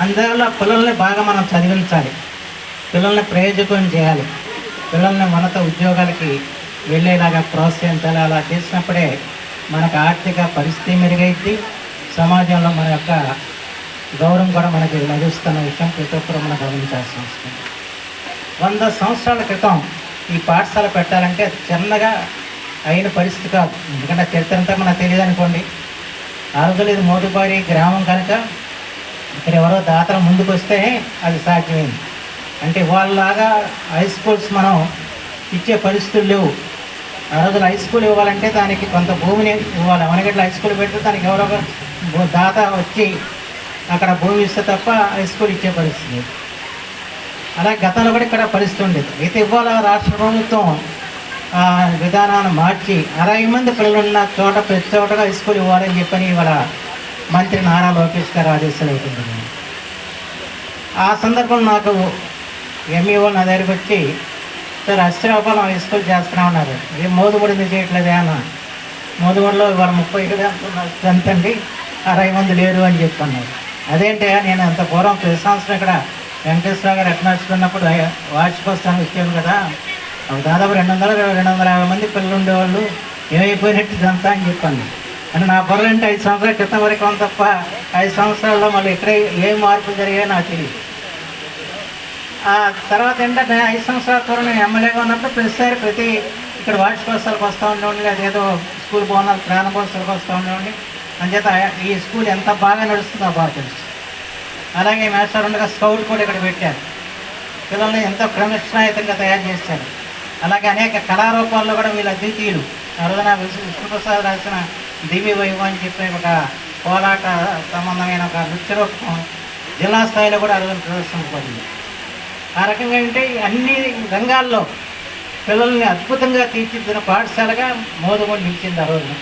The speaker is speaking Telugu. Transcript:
అందువల్ల పిల్లల్ని బాగా మనం చదివించాలి. పిల్లల్ని ప్రయోజకం చేయాలి. పిల్లల్ని ఉన్నత ఉద్యోగాలకి వెళ్ళేలాగా ప్రోత్సహించాలి అలా చేసినప్పుడే మనకు ఆర్థిక పరిస్థితి మెరుగైద్ది. సమాజంలో మన యొక్క గౌరవం కూడా మనకి లభిస్తున్న విషయం ప్రతి ఒక్కరూ మనం గమనించాల్సి వస్తుంది వంద సంవత్సరాల క్రితం ఈ పాఠశాల పెట్టాలంటే చిన్నగా అయిన పరిస్థితి కాదు. ఎందుకంటే చరిత్ర అంతా మనకు తెలియదు అనుకోండి ఆ రోజులు ఇది మోదుబారి గ్రామం కనుక ఇక్కడ ఎవరో దాతలు ముందుకు వస్తే అది సాధ్యమైంది. అంటే వాళ్ళలాగా హై స్కూల్స్ మనం ఇచ్చే పరిస్థితులు లేవు. ఆ రోజులు హై స్కూల్ ఇవ్వాలంటే దానికి కొంత భూమిని ఇవ్వాలి. అవనగట్ల హై స్కూల్ పెడితే దానికి ఎవరో ఒక దాత వచ్చి అక్కడ భూమి ఇస్తే తప్ప హై స్కూల్ ఇచ్చే పరిస్థితి అలా గతంలో కూడా ఇక్కడ పరిస్థితి ఉండేది. అయితే ఇవాళ రాష్ట్ర ప్రభుత్వం ఆ విధానాన్ని మార్చి అరవై మంది పిల్లలున్న చోట ప్రతి చోటగా హై స్కూల్ ఇవ్వాలని చెప్పని ఇవాళ మంత్రి నారా లోకేష్ గారు ఆదేశాలు అవుతుంది ఆ సందర్భం నాకు ఎంఈఓ నా దగ్గరికి వచ్చి సార్ అశ్రాపాలం హై చేస్తున్నా ఉన్నారు ఏ మోదుబడి ఎందుకు చేయట్లేదే అన్న. మోదుగుడిలో ఇవాళ ముప్పై ఐదు ఎంత అండి అరవై మంది లేరు అని చెప్పన్నారు. అదేంటే నేను అంత పూర్వం ప్రతి సంవత్సరం ఇక్కడ వెంకటేశ్వర గారు హెడ్ ఉన్నప్పుడు వార్షికోత్సవానికి వచ్చాను కదా. దాదాపు రెండు వందల రెండు వందల యాభై మంది పిల్లలు ఉండేవాళ్ళు. ఏమైపోయినట్టు ఇదంతా అని చెప్పాను. అంటే నా బుర్ర అంటే ఐదు సంవత్సరాల క్రితం వరకు ఉంది తప్ప ఐదు సంవత్సరాల్లో మళ్ళీ ఇక్కడ ఏం మార్పు జరిగాయో నాకు తెలియదు. ఆ తర్వాత ఏంటంటే ఐదు సంవత్సరాల తర్వాత నేను ఎమ్మెల్యేగా ఉన్నప్పుడు ప్రతిసారి ప్రతి ఇక్కడ వార్షికోత్సవాలకు వస్తూ ఉండేవాడిని అదేదో స్కూల్ బోనాలు ప్రారంభోత్సవాలకు వస్తూ ఉండేవాడిని. అంచేత ఈ స్కూల్ ఎంత బాగా నడుస్తుందో బాగా తెలుసు. అలాగే మేస్టర్ ఉండగా స్కౌట్ కూడా ఇక్కడ పెట్టారు. పిల్లల్ని ఎంతో క్రమశిక్షణాయుతంగా తయారు చేశారు. అలాగే అనేక కళారూపాల్లో కూడా వీళ్ళు అద్వితీయులు ఆ రోజున విష్ణుప్రసాద్ రాసిన దివ్య వైభవం అని చెప్పి ఒక కోలాట సంబంధమైన ఒక నృత్య రూపం జిల్లా స్థాయిలో కూడా ఆ ప్రదర్శన ప్రదర్శించబడింది ఆ రకంగా అంటే అన్ని రంగాల్లో పిల్లల్ని అద్భుతంగా తీర్చిద్దిన పాఠశాలగా మోదమూడి నిలిచింది ఆ రోజున